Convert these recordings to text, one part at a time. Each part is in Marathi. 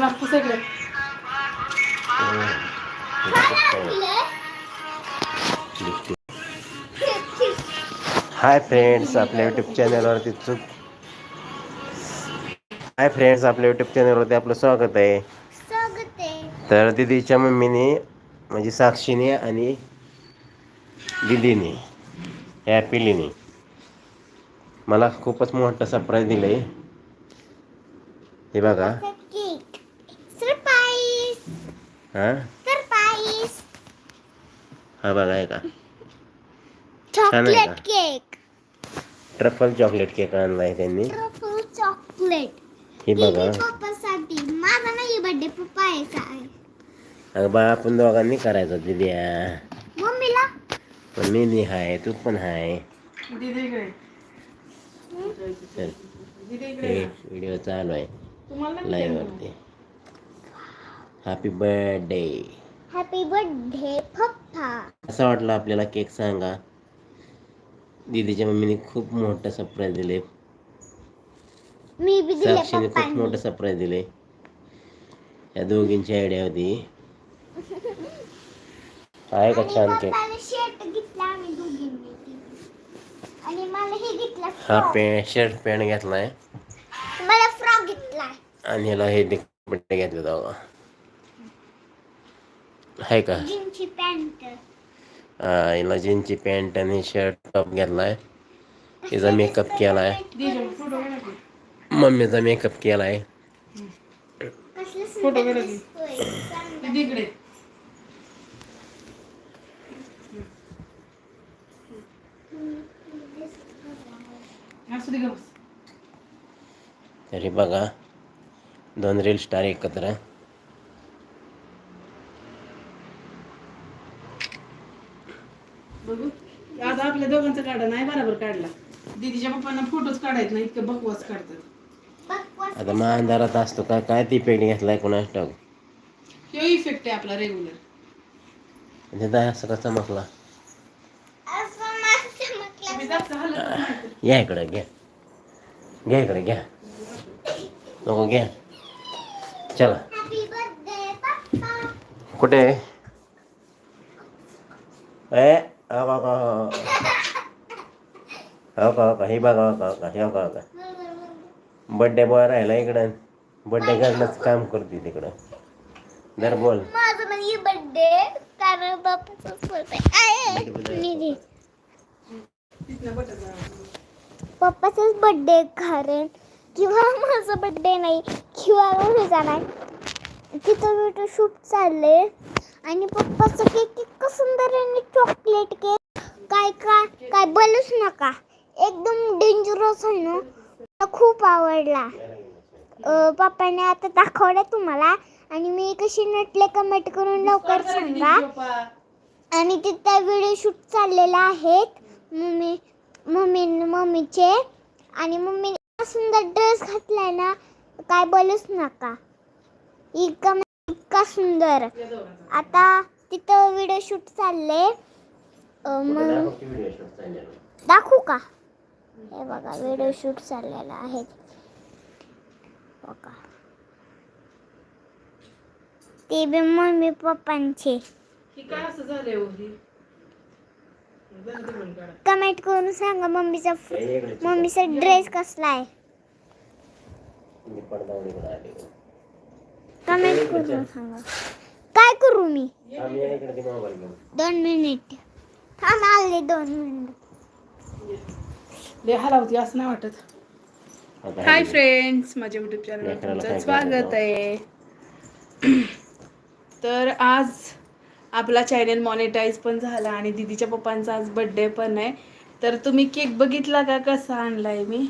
बापू सगळं. हाय फ्रेंड्स आपल्या यूट्यूब चॅनलवरती चुक हाय फ्रेंड्स आपल्या यूट्यूब चॅनलवरती आपलं स्वागत आहे. तर दिदीच्या मम्मीने म्हणजे साक्षीने आणि दिदीने ह्या पिलीने मला खूपच मोठं सरप्राईज दिलं आहे हे बघा. हां? सरप्राईज. हा बघा आहे का? छान आहे चॉकलेट का? केक. ट्रफल चॉकलेट केक आणला आहे त्यांनी. Truffle chocolate. हे बघा. पप्पासाठी. माझा नाही बर्थडे पप्पा यायचा आहे अगं बा आपण दोघांनी करायचं दिद्या मम्मीला? पण मी हाय तू पण हाय. दीदी इकडे. चल. दीदी इकडे हे ना. व्हिडिओ चालू आहे. तुम्हाला नाही लाईव्ह. वरती. हॅपी बर्थडे हॅपी बर्थडे पप्पा असं वाटलं आपल्याला केक सांगा. दीदीच्या मम्मीने खूप मोठं सरप्राईज दिले. मी बी दिले साक्षीने खूप मोठं सरप्राईज दिले. या दोघींची आयडिया होती. आहे का छान केक? शर्ट घेतला आम्ही दोघींनी आणि मला हे घेतला हा पॅन्ट शर्ट पॅन्ट घेतलाय. मला फ्रॉक घेतला आणि ह्याला हे घेतलं जाऊ आहे का जीनची पॅन्ट हा, हिला जीनची पॅन्ट आणि शर्ट टॉप घेतलाय तिचा मेकअप केलाय दीदीचे फोटो काढा की. मम्मीचा मेकअप केलाय कसलं फोटो सुंदर काढा की. दिसतोय. सांग. दीदी इकडे असू दे गं बस. तरी बघा दोन रील स्टार एकत्र बघू. आता आपल्या दोघांचा काढा नाही बरोबर काढला. दीदीच्या पप्पांना फोटोच काढायत नाही इतकं बकवास काढतात. आता मग अंधारात असतो का काय ती पेटी घेतलाय कोणाच टाक ह्यो इफेक्ट आहे आपला रेग्युलर तिथं असं का चमकला? असं माझं म्हटलं मी जास्त हलत नाही तर. या इकडे घ्या. घ्या इकडे घ्या. नको घ्या. चला. हॅपी बर्थडे पप्पा. कुठे ए हो का हो का हो का हे बघा हो का हे हो का बड्डे बॉय राहिला इकडं. बड्डे करणंच काम करते तिकडं. दर बोल. माझं म्हणजे बर्थडे कारण पप्पाचाच बड्डे कारण किंवा माझा बड्डे नाही किंवा जाणार. तिथं व्हिडिओ शूट चालले आणि पप्पाचं केक इतकं सुंदर आणि चॉकलेट केक काय काय काय बोलूच नका. एकदम डेंजरस आहे ना. खूप आवडला. पप्पाने आता दाखवलं तुम्हाला आणि मी कशी नटले कमेंट करून लवकर सांगा. आणि तिथं व्हिडिओ शूट चाललेला आहेत मम्मी मम्मी मम्मीचे. आणि मम्मीने सुंदर ड्रेस घातलाय ना काय बोलूच नका. इतका इतका सुंदर. आता तिथं व्हिडिओ शूट चालले अं, मग दाखवू का हे बघा व्हिडिओ शूट चाललेला आहे. बघा. ते बी मम्मी पप्पांचे. काय असं झालंय हो. कमेंट करून सांगा मम्मीचा मम्मीचा ड्रेस कसला आहे. कमेंट करून सांगा. काय करू मी? दोन मिनिट. थांब आले दोन मिनिट. लय हलावती असं नाही वाटत. हाय फ्रेंड्स माझ्या युट्यूब चॅनलवर तुमचं स्वागत आहे. तर आज आपला चॅनल मॉनिटाईज पण झाला आणि दीदीच्या पप्पांचा आज बड्डे पण आहे. तर तुम्ही केक बघितला का? कसा आणलाय मी?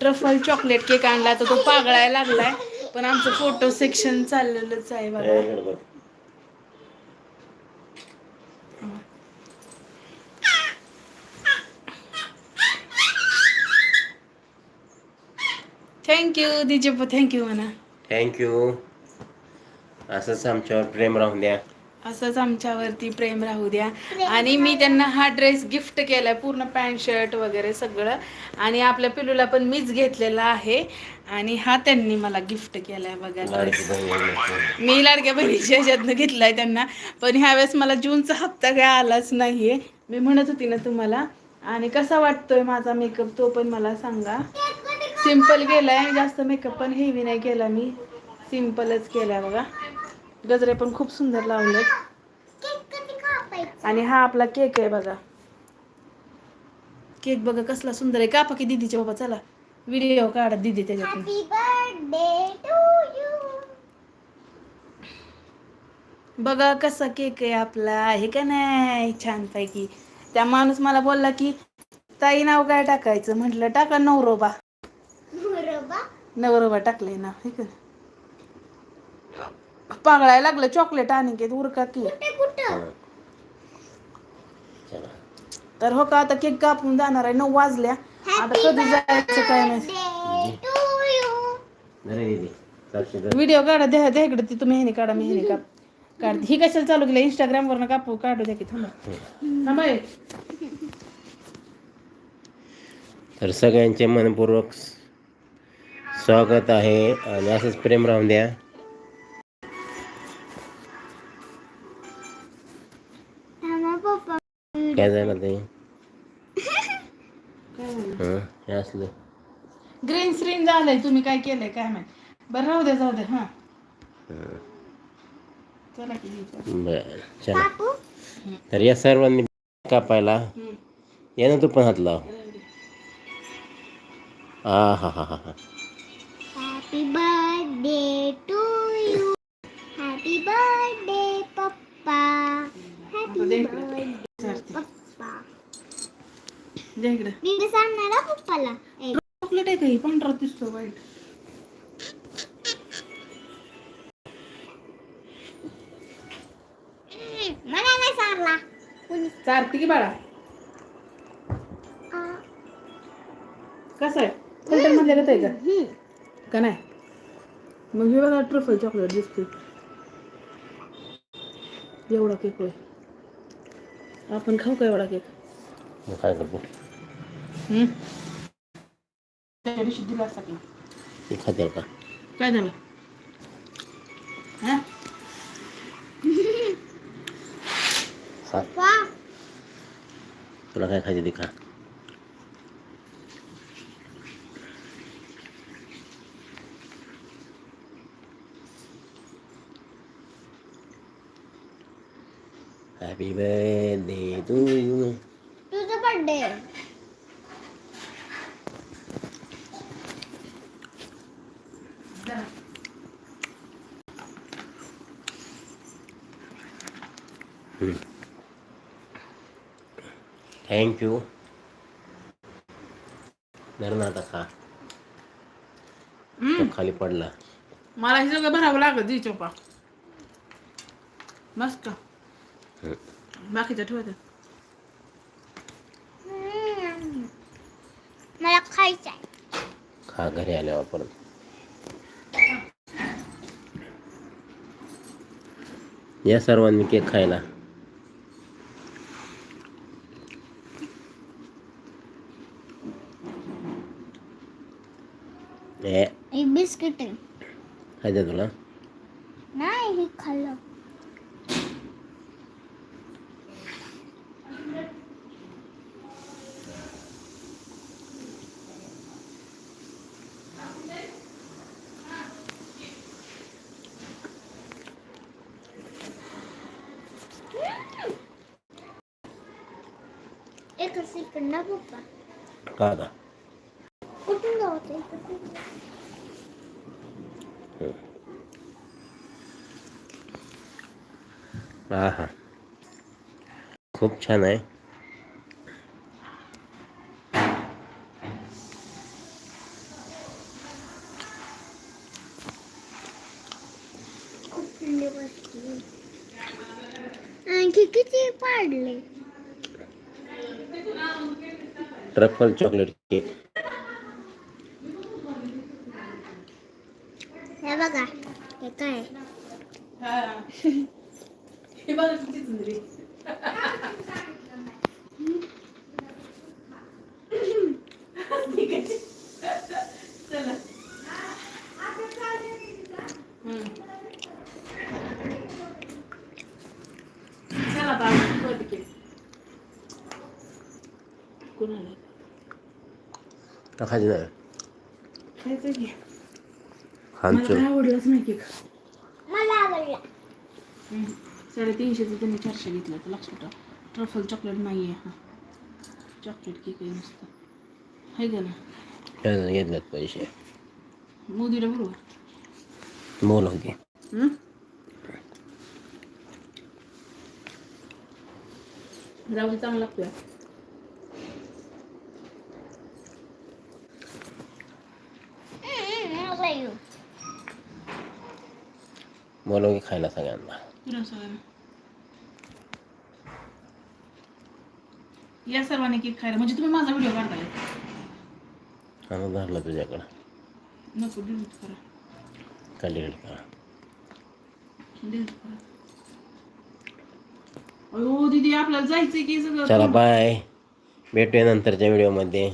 ट्रफल चॉकलेट केक आणला तर तो पागळायला लागलाय. पण आमचं फोटो सेक्शन चाललेलंच आहे बघा. थँक्यू दीदी थँक्यू म्हणा थँक्यू असंच आमच्यावर प्रेम राहून द्या. असंच आमच्यावरती प्रेम राहू द्या. आणि मी त्यांना हा ड्रेस गिफ्ट केलाय पूर्ण पॅन्ट शर्ट वगैरे सगळं. आणि आपल्या पिलूला पण मीच घेतलेला आहे. आणि हा त्यांनी मला गिफ्ट केलाय बघा. मी लाडक्या बहिणीच्या ह्याच्यातनं घेतलाय त्यांना. पण ह्यावेळेस मला जूनचा हप्ता काय आलाच नाहीये. मी म्हणत होती ना तुम्हाला. आणि कसा वाटतोय माझा मेकअप तो पण मला सांगा. सिंपल केलाय जास्त मेकअप पण हेवी नाही केला मी. सिम्पलच केलाय बघा. गजरे पण खूप सुंदर लावलेत. आणि हा आपला केक आहे बघा. केक बघा कसला सुंदर आहे. कापा की दीदीच्या बाबा चला. व्हिडिओ काढा दीदी यू बघा कसा केक आहे आपला. आहे का नाही? छानपैकी. त्या माणूस मला बोलला की ताई नाव काय टाकायचं? म्हटलं टाका नवरोबा. बरोबर नवरोबा टाकलंय ना हे का? पागळायला लागलं चॉकलेट आणि की उरका की. चला. तर हो का आता केक कापून जाणार आहे नऊ वाजल्या. आता कधी जायचं काय नाही. दीदी साक्षी धर. व्हिडिओ काढा द्या द्या इकडे ती तुम्ही ह्याने काढा मी ह्याने काढ. काढते. ही कशाला चालू केलं? इंस्टाग्राम वरनं कापू काढू द्या की थांबा. थांबा हे. तर सगळ्यांचे मनपूर्वक स्वागत आहे. आणि असंच प्रेम राहून द्या. काय झालं ते काय झालं? हं, हे असलं. ग्रीन स्क्रीन झालंय तुम्ही काय केलंय काय माहीत. बरं राहू द्या जाऊ द्या हा. हं. चला की बरं चला. तर या सर्वांनी कापायला. हम्म. यानं तू पण हात लाव. आ हा हा हा हा. Happy birthday to you happy birthday पप्पा आता हॅपी बर्थडे इकडे. मी सांगणार पप्पाला. चॉकलेट आहे का ही? पांढरा दिसतो वाईट. मला नाही चारती की बाळा? कसं आहे? फिल्टर आहे का? हम्म. का नाही? मग हे बघा ट्रफल चॉकलेट दिसते एवढा केक होय. आपण खाऊ का एवढा केक मग काय करतो हम्म? त्या दिवशी दिला असता की. ते खात्याल का काय झालं हा? खा तुला काय खायचं ते खा हॅपी बर्थडे टू यू तुझा बर्थडे थँक्यू धर ना आता खा तो खाली पडला मला हे सगळं भरावं लागत दी चोपा मस्त हं. बाकीचं ठेवायचं मला खायचं आहे खा घरी आल्यावर परत या सर्वांनी केक खायला ए एक बिस्किट आहे खायचं तुला नाही हे खाल्लं पप्पा का कुठून हा हा खूप छान आहे आणखी किती पाडले ट्रफल चॉकलेट केक हे बघा हे काय हा. हे बघा किती सुंदरी चला हम्म. चला बाबा वर केस कोणाला टाकायची नाही खायचं की. मला काय आवडलंच नाही केक. मला आवडला. साडेतीनशेचं त्यांनी चारशे घेतलं. तर लक्षात ठेवा. ट्रफल चॉकलेट नाही आहे हां. चॉकलेट केक आहे नुसतं. आहे का ना त्यानं घेतल्यात पैसे. मोदीला बरोबर. मोल होती हं? जाऊ दे चांगला लागतोय मला येऊ मोल होती खायला सगळ्यांना तुला सगळ्यांना या सर्वांनी केक खायला म्हणजे तुम्ही माझा व्हिडिओ काढताय आणून धरला तुझ्याकडं नको डिलीट करा कंटिन्यू करा डिलीट करा अयो दीदी आपल्याला जायचंय की सगळं चला बाय भेटूया नंतरच्या व्हिडिओमध्ये